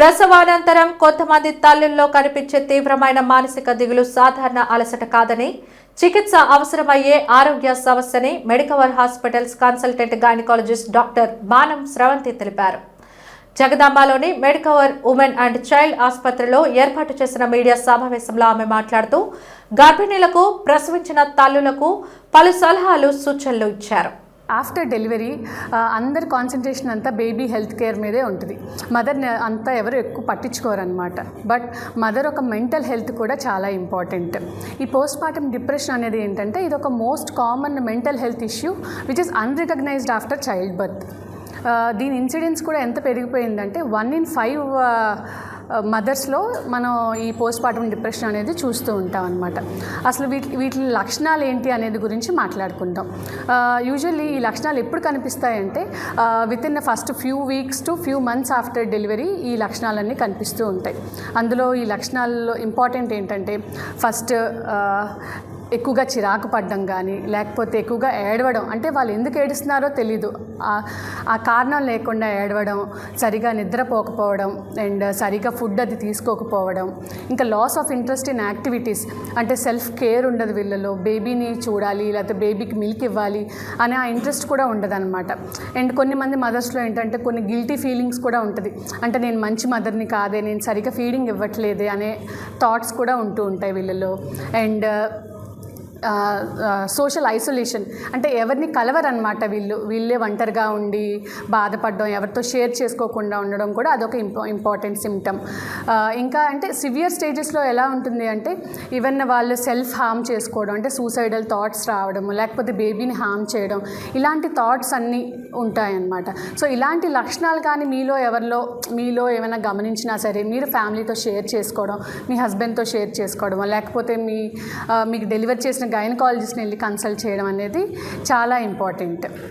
ప్రసవానంతరం కొంతమంది తల్లుల్లో కనిపించే తీవ్రమైన మానసిక దిగులు సాధారణ అలసట కాదని చికిత్స అవసరమయ్యే ఆరోగ్య సమస్యని Medicover hospitals consultant gynaecologist doctor Banam Sravanthi తెలిపారు. జగదాంబలోని మెడికవర్ ఉమెన్ అండ్ చైల్డ్ ఆసుపత్రిలో ఏర్పాటు చేసిన మీడియా సమావేశంలో ఆమె మాట్లాడుతూ గర్భిణీలకు ప్రసవించిన తల్లులకు పలు సలహాలు సూచనలు ఇచ్చారు. ఆఫ్టర్ డెలివరీ అందరి కాన్సన్ట్రేషన్ అంతా బేబీ హెల్త్ కేర్ మీదే ఉంటుంది. మదర్ని అంతా ఎవరు ఎక్కువ పట్టించుకోరనమాట బట్ మదర్ ఒక మెంటల్ హెల్త్ కూడా చాలా ఇంపార్టెంట్ ఈ పోస్ట్ మార్టం డిప్రెషన్ అనేది ఏంటంటే ఇది ఒక most common mental health issue which is unrecognised after child birth దీని ఇన్సిడెన్స్ కూడా ఎంత పెరిగిపోయిందంటే వన్ ఇన్ ఫైవ్ మదర్స్లో మనం ఈ పోస్ట్ పార్టం డిప్రెషన్ అనేది చూస్తూ ఉంటాం అనమాట అసలు వీటి వీటి లక్షణాలు ఏంటి అనేది గురించి మాట్లాడుకుంటాం. యూజువల్లీ ఈ లక్షణాలు ఎప్పుడు కనిపిస్తాయంటే with in first few weeks to few months after delivery ఈ లక్షణాలన్నీ కనిపిస్తూ ఉంటాయి. అందులో ఈ లక్షణాల్లో ఇంపార్టెంట్ ఏంటంటే ఫస్ట్ ఎక్కువగా చిరాకు పడడం కానీ లేకపోతే ఎక్కువగా ఏడవడం అంటే వాళ్ళు ఎందుకు ఏడుస్తున్నారో తెలీదు. ఆ- కారణం లేకుండా ఏడవడం సరిగా నిద్రపోకపోవడం అండ్ సరిగా ఫుడ్ అది తీసుకోకపోవడం ఇంకా loss of interest in activities అంటే సెల్ఫ్ కేర్ ఉండదు వీళ్ళలో బేబీని చూడాలి లేకపోతే బేబీకి మిల్క్ ఇవ్వాలి అనే ఆ ఇంట్రెస్ట్ కూడా ఉండదు అనమాట అండ్ కొన్ని మంది మదర్స్లో ఏంటంటే కొన్ని గిల్టీ ఫీలింగ్స్ కూడా ఉంటుంది. అంటే నేను మంచి మదర్ని కాదే నేను సరిగా ఫీడింగ్ ఇవ్వట్లేదే అనే థాట్స్ కూడా ఉంటూ ఉంటాయి వీళ్ళలో. అండ్ సోషల్ ఐసోలేషన్ అంటే ఎవరిని కలవరనమాట వీళ్ళు. వీళ్ళే ఒంటరిగా ఉండి బాధపడడం ఎవరితో షేర్ చేసుకోకుండా ఉండడం కూడా అదొక ఇంపా ఇంపార్టెంట్ సిమ్టమ్ ఇంకా అంటే సివియర్ స్టేజెస్లో ఎలా ఉంటుంది అంటే ఈవెన్ వాళ్ళు సెల్ఫ్ హామ్ చేసుకోవడం అంటే సూసైడల్ థాట్స్ రావడం లేకపోతే బేబీని హామ్ చేయడం ఇలాంటి థాట్స్ అన్నీ ఉంటాయన్నమాట. సో ఇలాంటి లక్షణాలు కానీ మీలో ఎవరిలో మీలో ఏమైనా గమనించినా సరే మీరు ఫ్యామిలీతో షేర్ చేసుకోవడం మీ హస్బెండ్తో షేర్ చేసుకోవడం లేకపోతే మీ మీకు డెలివర్ చేసిన గైనకాలజిస్ట్ని వెళ్ళి కన్సల్ట్ చేయడం అనేది చాలా ఇంపార్టెంట్